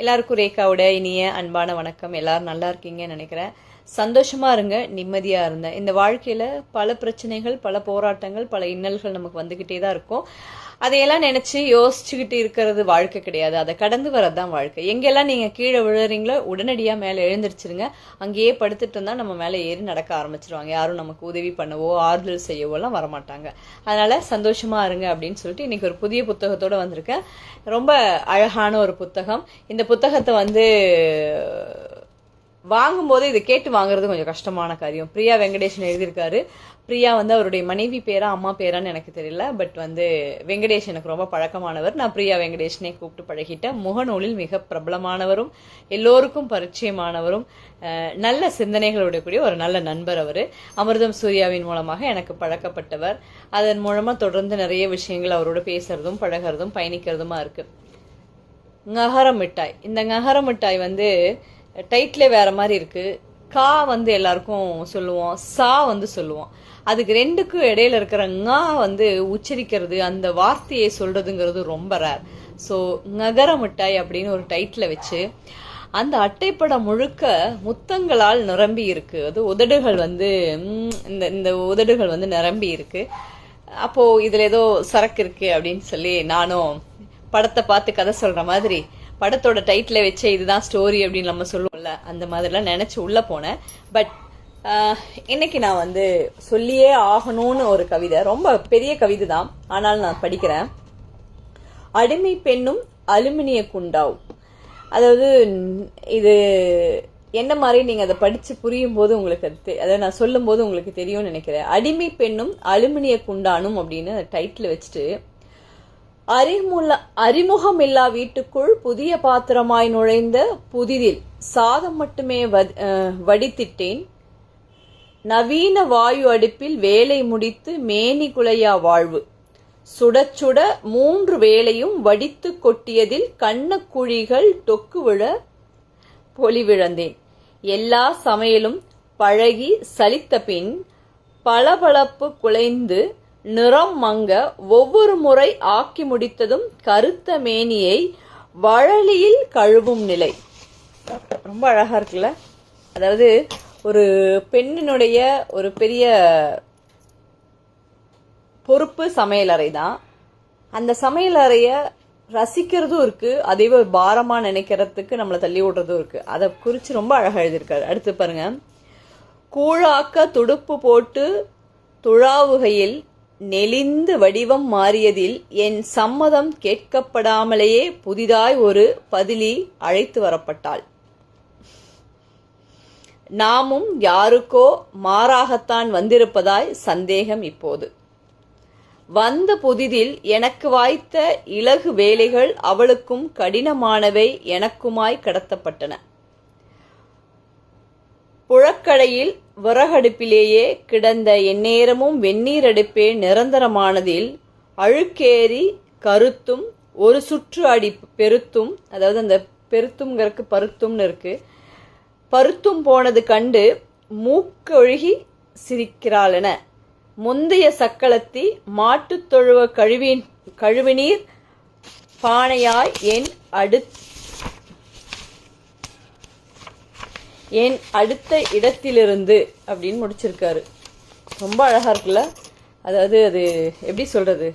எல்லாருக்கும் ரேகாவோட இனிய அன்பான வணக்கம். எல்லாரும் நல்லா இருக்கீங்கன்னு நினைக்கிறேன். சந்தோஷமாக இருங்க நிம்மதியாக இருங்க. இந்த வாழ்க்கையில் பல பிரச்சனைகள் பல போராட்டங்கள் பல இன்னல்கள் நமக்கு வந்துக்கிட்டே தான் இருக்கும். அதையெல்லாம் நினச்சி யோசிச்சுக்கிட்டு இருக்கிறது வாழ்க்கை கிடையாது. அதை கடந்து வரதான் வாழ்க்கை. எங்கெல்லாம் நீங்கள் கீழே விழுறீங்களோ உடனடியாக மேலே எழுந்திருச்சிருங்க. அங்கேயே படுத்துட்டு இருந்தால் நம்ம மேலே ஏறி நடக்க ஆரம்பிச்சிருவாங்க. யாரும் நமக்கு உதவி பண்ணவோ ஆறுதல் செய்யவோலாம் எல்லாம் வரமாட்டாங்க. அதனால் சந்தோஷமாக இருங்க அப்படின்னு சொல்லிட்டு இன்னைக்கு ஒரு புதிய புத்தகத்தோடு வந்திருக்கேன். ரொம்ப அழகான ஒரு புத்தகம். இந்த புத்தகத்தை வந்து வாங்கும்போது இதை கேட்டு வாங்குறது கொஞ்சம் கஷ்டமான காரியம். பிரியா வெங்கடேஷன் எழுதியிருக்காரு. பிரியா வந்து அவருடைய மனைவி பேரா அம்மா பேரான்னு எனக்கு தெரியல. பட் வந்து வெங்கடேஷ் எனக்கு ரொம்ப பழக்கமானவர். நான் பிரியா வெங்கடேஷனே கூப்பிட்டு பழகிட்டேன். முகநூலில் மிக பிரபலமானவரும் எல்லோருக்கும் பரிச்சயமானவரும் நல்ல சிந்தனைகளுடைய கூடிய ஒரு நல்ல நண்பர் அவர். அமிர்தம் சூர்யாவின் மூலமாக எனக்கு பழக்கப்பட்டவர். அதன் மூலமாக தொடர்ந்து நிறைய விஷயங்கள் அவரோட பேசுறதும் பழகிறதும் பயணிக்கிறதுமா இருக்கு. நகர மிட்டாய். இந்த நகர மிட்டாய் வந்து டைட்டிலே வேற மாதிரி இருக்கு. கா வந்து எல்லாருக்கும் சொல்லுவோம். சா வந்து சொல்லுவோம். அதுக்கு ரெண்டுக்கும் இடையில இருக்கிற ஙா வந்து உச்சரிக்கிறது அந்த வார்த்தையை சொல்றதுங்கிறது ரொம்ப ரேர் ஸோ நகர மிட்டாய் அப்படின்னு ஒரு டைட்டில் வச்சு அந்த அட்டைப்படம் முழுக்க முத்தங்களால் நிரம்பி இருக்கு. அது உதடுகள் வந்து இந்த இந்த உதடுகள் வந்து நிரம்பி இருக்கு. அப்போ இதுல ஏதோ சரக்கு இருக்கு அப்படின்னு சொல்லி நானும் படத்தை பார்த்து கதை சொல்ற மாதிரி படத்தோட டைட்டில் வச்சே இதுதான் ஸ்டோரி அப்படின்னு நம்ம சொல்லுவோம்ல அந்த மாதிரிலாம் நினச்சி உள்ளே போனேன். பட் இன்னைக்கு நான் வந்து சொல்லியே ஆகணும்னு ஒரு கவிதை ரொம்ப பெரிய கவிதை தான் ஆனால் நான் படிக்கிறேன். அடிமை பெண்ணும் அலுமினிய குண்டாவ் அதாவது இது என்ன மாதிரி நீங்கள் அதை படித்து புரியும் போது உங்களுக்கு அது தெ- அதை நான் சொல்லும் போது உங்களுக்கு தெரியும்னு நினைக்கிறேன். அடிமை பெண்ணும் அலுமினிய குண்டானும் அப்படின்னு டைட்டில் வச்சுட்டு அறிமுல அறிமுகமில்லா வீட்டுக்குள் புதிய பாத்திரமாய் நுழைந்த புதிதில் சாதம் மட்டுமே வடித்திட்டேன். நவீன வாயு அடுப்பில் வேலை முடித்து மேனி குலையா வாழ்வு. சுட சுட மூன்று வேலையும் வடித்து கொட்டியதில் கண்ணக்குழிகள் தொக்கு விழ பொலிவிழந்தேன் எல்லா சமையலும் பழகி சலித்த பின் பளபளப்பு குலைந்து நிறம் மங்க ஒவ்வொரு முறை ஆக்கி முடித்ததும் கருத்த மேனியை வழலியில் கழுவும் நிலை. ரொம்ப அழகாக இருக்குல்ல? அதாவது ஒரு பெண்ணினுடைய ஒரு பெரிய பொறுப்பு சமையலறை தான். அந்த சமையலறையை ரசிக்கிறதும் இருக்குது அதே ஒரு பாரமாக நினைக்கிறதுக்கு நம்மளை தள்ளி விடுறதும் இருக்குது அதை குறித்து ரொம்ப அழகாக எழுதியிருக்காரு. அடுத்து பாருங்க. கூழாக்க துடுப்பு போட்டு துழாவுகையில் நெளிந்து வடிவம் மாறியதில் என் சம்மதம் கேட்கப்படாமலேயே புதிதாய் ஒரு பதிலி அழைத்து வரப்பட்டாள். நாமும் யாருக்கோ மாறாகத்தான் வந்திருப்பதாய் சந்தேகம் இப்போது. வந்த புதிதில் எனக்கு வாய்த்த இலகு வேலைகள் அவளுக்கும் கடினமானவை எனக்குமாய் கடத்தப்பட்டன. புழக்கடையில் விறகடுப்பிலேயே கிடந்த எந்நேரமும் வெந்நீர் அடுப்பே நிரந்தரமானதில் அழுக்கேறி கருத்தும் ஒரு சுற்று அடி பெருத்தும் அதாவது அந்த பெருத்தும்ங்கிறதுக்கு பருத்தும்னு இருக்கு பருத்தும் போனது கண்டு மூக்கொழுகி சிரிக்கிறாளென. முந்தைய சக்களத்தி மாட்டுத் தொழுவ கழுவின் கழுவினீர் பானையாய் என் அடுத்த என் அடுத்த இடத்திலிருந்து அப்படின்னு முடிச்சிருக்காரு. ரொம்ப அழகா இருக்குல்ல? அதாவது அது எப்படி சொல்றது?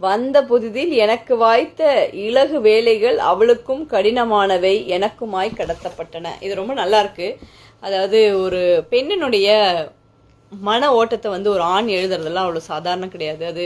வந்த புதிதில் எனக்கு வாய்த்த இலகு வேலைகள் அவளுக்கும் கடினமானவை எனக்குமாய் கடத்தப்பட்டன. இது ரொம்ப நல்லா இருக்கு. அதாவது ஒரு பெண்ணினுடைய மன ஓட்டத்தை வந்து ஒரு ஆண் எழுதுறதெல்லாம் அவ்வளோ சாதாரணம் கிடையாது. அது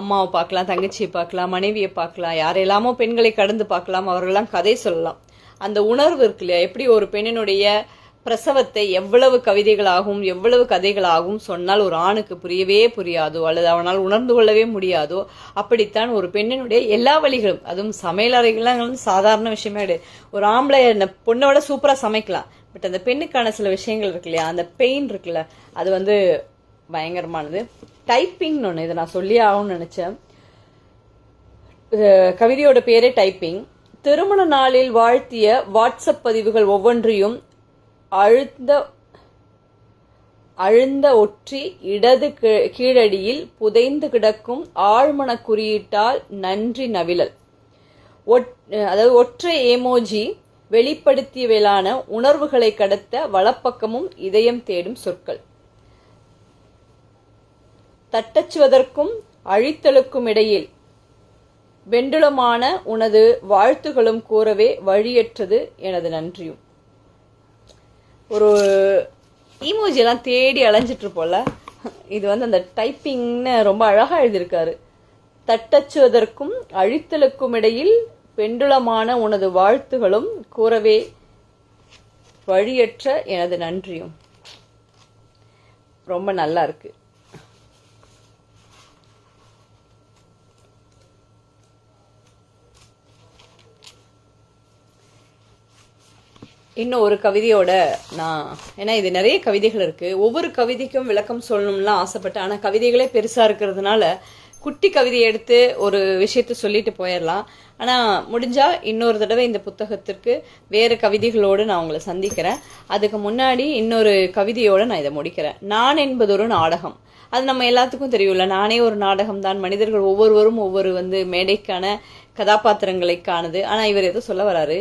அம்மாவை பார்க்கலாம் தங்கச்சியை பார்க்கலாம் மனைவியை பார்க்கலாம் யாரையெல்லாமோ பெண்களை கடந்து பார்க்கலாம் அவர்களெல்லாம் கதை சொல்லலாம். அந்த உணர்வு இருக்கு இல்லையா? எப்படி ஒரு பெண்ணினுடைய பிரசவத்தை எவ்வளவு கவிதைகளாகவும் எவ்வளவு கதைகளாகவும் சொன்னால் ஒரு ஆணுக்கு புரியவே புரியாதோ அல்லது அவனால் உணர்ந்து கொள்ளவே முடியாதோ அப்படித்தான் ஒரு பெண்ணினுடைய எல்லா வழிகளும். அதுவும் சமையலறைகள்லாம் வந்து சாதாரண விஷயமே கிடையாது. ஒரு ஆம்பளை என்ன பொண்ணோட சூப்பராக சமைக்கலாம். பட் அந்த பெண்ணுக்கான சில விஷயங்கள் இருக்கு இல்லையா? அந்த பெயின் இருக்குல்ல அது வந்து பயங்கரமானது. டைப்பிங்னு ஒன்று இதை நான் சொல்லி ஆகும்னு நினச்சேன். கவிதையோட பேரே டைப்பிங் திருமண நாளில் வாழ்த்திய வாட்ஸ்அப் பதிவுகள் ஒவ்வொன்றையும் அழுந்த அழுந்த ஒற்றி இடது கீ- கீழடியில் புதைந்து கிடக்கும் ஆழ்மன குறியீட்டால் நன்றி நவிழல். ஒட்- அதாவது ஒற்றை ஏமோஜி வெளிப்படுத்தியவையிலான உணர்வுகளை கடத்த வலப்பக்கமும் இதயம் தேடும் சொற்கள். தட்டச்சுவதற்கும் அழித்தலுக்கும் இடையில் வெண்டுளமான உனது வாழ்த்துகளும் கூறவே வழியற்றது எனது நன்றியும். ஒரு ஈமோஜி தேடி அலைஞ்சிட்டு இருப்போம்ல இது வந்து அந்த டைப்பிங்னு ரொம்ப அழகாக எழுதியிருக்காரு. தட்டச்சுவதற்கும் அழித்தலுக்கும் இடையில் பெண்டுளமான உனது வாழ்த்துகளும் கூறவே வழியற்ற எனது நன்றியும். ரொம்ப நல்லா இருக்குது இன்னும் ஒரு கவிதையோட நான் ஏன்னா இது நிறைய கவிதைகள் இருக்கு. ஒவ்வொரு கவிதைக்கும் விளக்கம் சொல்லணும்லாம் ஆசைப்பட்டேன். ஆனால் கவிதைகளே பெருசா இருக்கிறதுனால குட்டி கவிதையை எடுத்து ஒரு விஷயத்த சொல்லிட்டு போயிடலாம். ஆனால் முடிஞ்சா இன்னொரு தடவை இந்த புத்தகத்திற்கு வேறு கவிதைகளோடு நான் உங்களை சந்திக்கிறேன். அதுக்கு முன்னாடி இன்னொரு கவிதையோட நான் இதை முடிக்கிறேன். நான் என்பது ஒரு நாடகம். அது நம்ம எல்லாத்துக்கும் தெரியும்ல. நானே ஒரு நாடகம் தான். மனிதர்கள் ஒவ்வொருவரும் ஒவ்வொரு வந்து மேடைக்கான கதாபாத்திரங்களை காணுது. ஆனால் இவர் எதோ சொல்ல வராரு.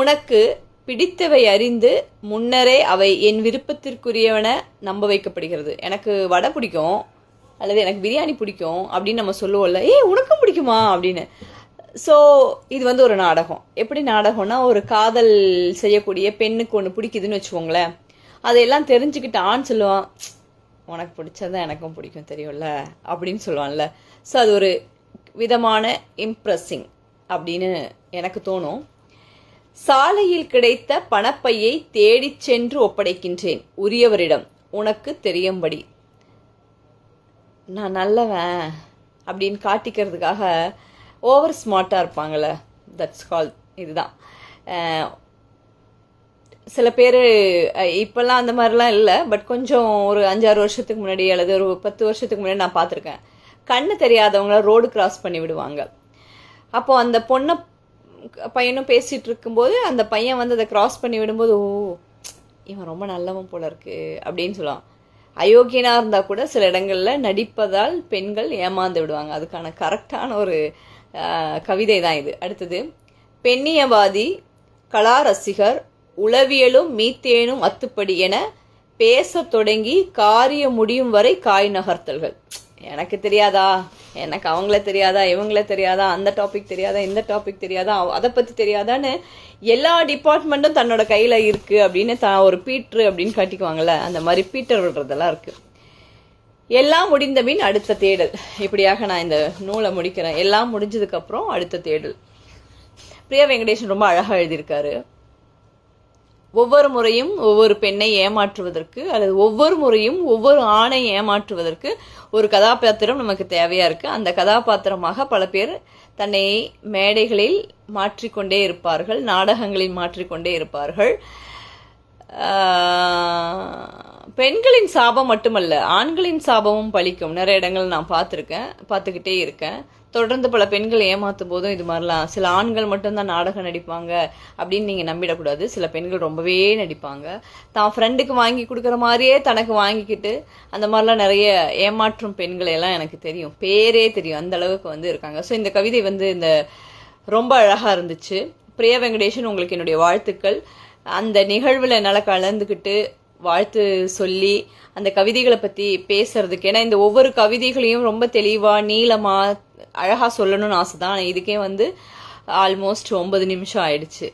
உனக்கு பிடித்தவை அறிந்து முன்னரே அவை என் விருப்பத்திற்குரியவன நம்ப வைக்கப்படுகிறது. எனக்கு வடை பிடிக்கும் அல்லது எனக்கு பிரியாணி பிடிக்கும் அப்படின்னு நம்ம சொல்லுவோம்ல ஏய் உனக்கும் பிடிக்குமா? அப்படின்னு. ஸோ இது வந்து ஒரு நாடகம். எப்படி நாடகம்னா ஒரு காதல் செய்யக்கூடிய பெண்ணுக்கு ஒன்று பிடிக்குதுன்னு வச்சுக்கோங்களேன். அதையெல்லாம் தெரிஞ்சுக்கிட்டு ஆண் சொல்லுவான் உனக்கு பிடிச்சதான் எனக்கும் பிடிக்கும் தெரியும்ல? அப்படின்னு சொல்லுவான்ல. ஸோ அது ஒரு விதமான இம்ப்ரெஸ்ஸிங் அப்படின்னு எனக்கு தோணும். சாலையில் கிடைத்த பணப்பையை தேடிச் சென்று ஒப்படைக்கின்றேன். உரியவரிடம் உனக்கு தெரியும்படி. நான் நல்லவன் அப்படின்னு காட்டிக்கிறதுக்காக ஓவர் ஸ்மார்ட்டாக இருப்பாங்கள தட்ஸ் கால் இதுதான். சில பேர் இப்போல்லாம் அந்த மாதிரிலாம் இல்லை பட் கொஞ்சம் ஒரு அஞ்சாறு வருஷத்துக்கு முன்னாடி அல்லது ஒரு பத்து வருஷத்துக்கு முன்னாடி நான் பார்த்துருக்கேன். கண்ணு தெரியாதவங்கள ரோடு கிராஸ் பண்ணி விடுவாங்க. அப்போது அந்த பொண்ணை பையனும் பேசிகிட்டு இருக்கும்போது அந்த பையன் வந்து அதை கிராஸ் பண்ணி விடும்போது ஓ இவன் ரொம்ப நல்லவன் போல இருக்கு அப்படின்னு சொல்லுவான். அயோக்கியனா இருந்தால் கூட சில இடங்களில் நடிப்பதால் பெண்கள் ஏமாந்து விடுவாங்க. அதுக்கான கரெக்டான ஒரு கவிதை தான் இது. அடுத்தது பெண்ணியவாதி கலா ரசிகர் உளவியலும் மீத்தேனும் அத்துப்படி என பேசத் தொடங்கி காரியம் முடியும் வரை காய் நகர்த்தல்கள். எனக்கு தெரியாதா? எனக்கு அவங்கள தெரியாதா? இவங்கள தெரியாதா? அந்த டாபிக் தெரியாதா? இந்த டாபிக் தெரியாதா? அதை பற்றி தெரியாதான்னு எல்லா டிபார்ட்மெண்ட்டும் தன்னோட கையில் இருக்குது அப்படின்னு தான் ஒரு பீட்ரு அப்படின்னு காட்டிக்குவாங்கல்ல அந்த மாதிரி பீட்டர் விடுறதெல்லாம் இருக்குது எல்லாம் முடிந்த மீன் அடுத்த தேடல். இப்படியாக நான் இந்த நூலை முடிக்கிறேன். எல்லாம் முடிஞ்சதுக்கப்புறம் அடுத்த தேடல். பிரியா வெங்கடேஷன் ரொம்ப அழகாக எழுதியிருக்காரு. ஒவ்வொரு முறையும் ஒவ்வொரு பெண்ணை ஏமாற்றுவதற்கு அல்லது ஒவ்வொரு முறையும் ஒவ்வொரு ஆணை ஏமாற்றுவதற்கு ஒரு கதாபாத்திரம் நமக்கு தேவையா இருக்கு. அந்த கதாபாத்திரமாக பல பேர் தன்னை மேடைகளில் மாற்றிக்கொண்டே இருப்பார்கள் நாடகங்களில் மாற்றிக்கொண்டே இருப்பார்கள். பெண்களின் சாபம் மட்டுமல்ல ஆண்களின் சாபமும் பழிக்கும் நிறைய இடங்கள் நான் பார்த்துருக்கேன் பார்த்துக்கிட்டே இருக்கேன். தொடர்ந்து பல பெண்கள் ஏமாத்தும் போதும் இது மாதிரிலாம். சில ஆண்கள் மட்டும்தான் நாடகம் நடிப்பாங்க அப்படின்னு நீங்கள் நம்பிடக்கூடாது. சில பெண்கள் ரொம்பவே நடிப்பாங்க. தான் ஃப்ரெண்டுக்கு வாங்கி கொடுக்குற மாதிரியே தனக்கு வாங்கிக்கிட்டு அந்த மாதிரிலாம் நிறைய ஏமாற்றும் பெண்களை எல்லாம் எனக்கு தெரியும். பேரே தெரியும். அந்த அளவுக்கு வந்து இருக்காங்க. ஸோ இந்த கவிதை வந்து இந்த ரொம்ப அழகாக இருந்துச்சு. பிரியா வெங்கடேஷன் உங்களுக்கு என்னுடைய வாழ்த்துக்கள். அந்த நிகழ்வில் என்னால் கலந்துக்கிட்டு வாழ்த்து சொல்லி அந்த கவிதைகளை பற்றி பேசுறதுக்கு. ஏன்னா இந்த ஒவ்வொரு கவிதைகளையும் ரொம்ப தெளிவாக நீளமாக அழகாக சொல்லணும்னு ஆசை தான் ஆனால் இதுக்கே வந்து ஆல்மோஸ்ட் ஒன்பது நிமிஷம் ஆயிடுச்சு.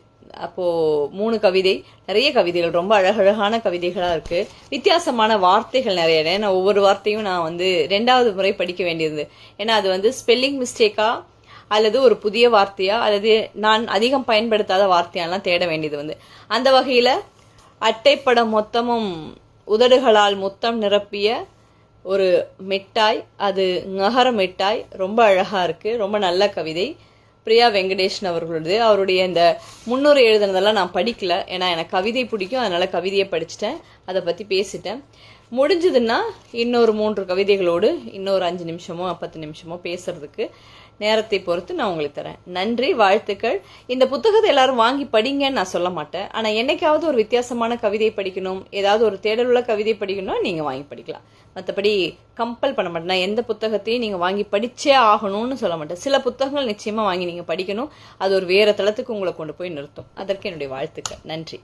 அப்போது மூணு கவிதை. நிறைய கவிதைகள். ரொம்ப அழகழகான கவிதைகளாக இருக்குது வித்தியாசமான வார்த்தைகள் நிறைய. நான் ஏன்னா ஒவ்வொரு வார்த்தையும் நான் வந்து ரெண்டாவது முறை படிக்க வேண்டியது. ஏன்னா அது வந்து ஸ்பெல்லிங் மிஸ்டேக்காக அல்லது ஒரு புதிய வார்த்தையா அல்லது நான் அதிகம் பயன்படுத்தாத வார்த்தையாலாம் தேட வேண்டியது வந்து. அந்த வகையில் அட்டைப்படம் மொத்தமும் உதடுகளால் முத்தம் நிரப்பிய ஒரு மிட்டாய். அது நகர மிட்டாய். ரொம்ப அழகாக இருக்குது ரொம்ப நல்ல கவிதை. பிரியா வெங்கடேஷன் அவர்களது அவருடைய இந்த முன்னூறு எழுதுனதெல்லாம் நான் படிக்கல. ஏன்னா எனக்கு கவிதை பிடிக்கும். அதனால் கவிதையை படிச்சிட்டேன். அதை பற்றி பேசிட்டேன். முடிஞ்சதுன்னா இன்னொரு மூன்று கவிதைகளோடு இன்னொரு அஞ்சு நிமிஷமோ பத்து நிமிஷமோ பேசுறதுக்கு நேரத்தை பொறுத்து நான் உங்களுக்கு தரேன். நன்றி வாழ்த்துக்கள். இந்த புத்தகத்தை எல்லாரும் வாங்கி படிங்கன்னு நான் சொல்ல மாட்டேன். ஆனால் என்னைக்காவது ஒரு வித்தியாசமான கவிதை படிக்கணும் ஏதாவது ஒரு தேடலுள்ள கவிதை படிக்கணும்னா நீங்கள் வாங்கி படிக்கலாம். மற்றபடி கம்பல் பண்ண மாட்டேன். நான் எந்த புத்தகத்தையும் நீங்கள் வாங்கி படித்தே ஆகணும்னு சொல்ல மாட்டேன். சில புத்தகங்கள் நிச்சயமாக வாங்கி நீங்கள் படிக்கணும். அது ஒரு வேறு தளத்துக்கு உங்களை கொண்டு போய் நிறுத்தும். அதற்கு என்னுடைய வாழ்த்துக்கள். நன்றி.